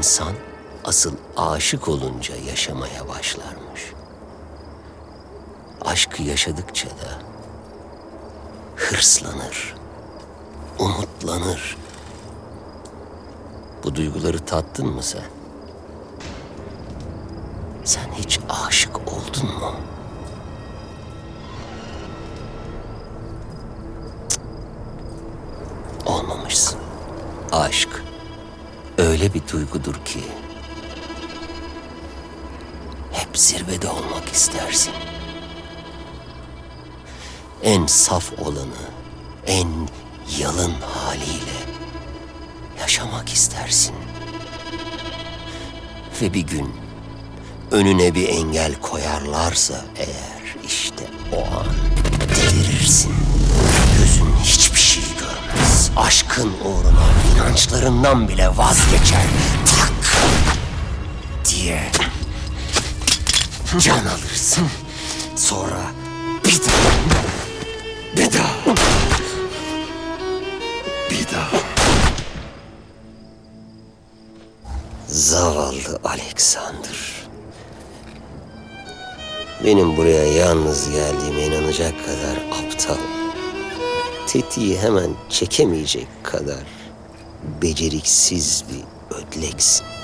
İnsan asıl aşık olunca yaşamaya başlarmış. Aşkı yaşadıkça da hırslanır, umutlanır. Bu duyguları tattın mı sen? Sen hiç aşık oldun mu? Cık. Olmamışsın. Aşk öyle bir duygudur ki hep zirvede olmak istersin. En saf olanı, en yalın haliyle yaşamak istersin. Ve bir gün önüne bir engel koyarlarsa eğer işte o an delirirsin. Gözün hiçbir şey görmez. Aşkın uğruna inançlarından bile vazgeçer. Tak diye can alırsın. Sonra bir daha, bir daha, bir daha. Zavallı Alexander. Benim buraya yalnız geldiğime inanacak kadar aptal. Tetiği hemen çekemeyecek kadar beceriksiz bir ödleksin.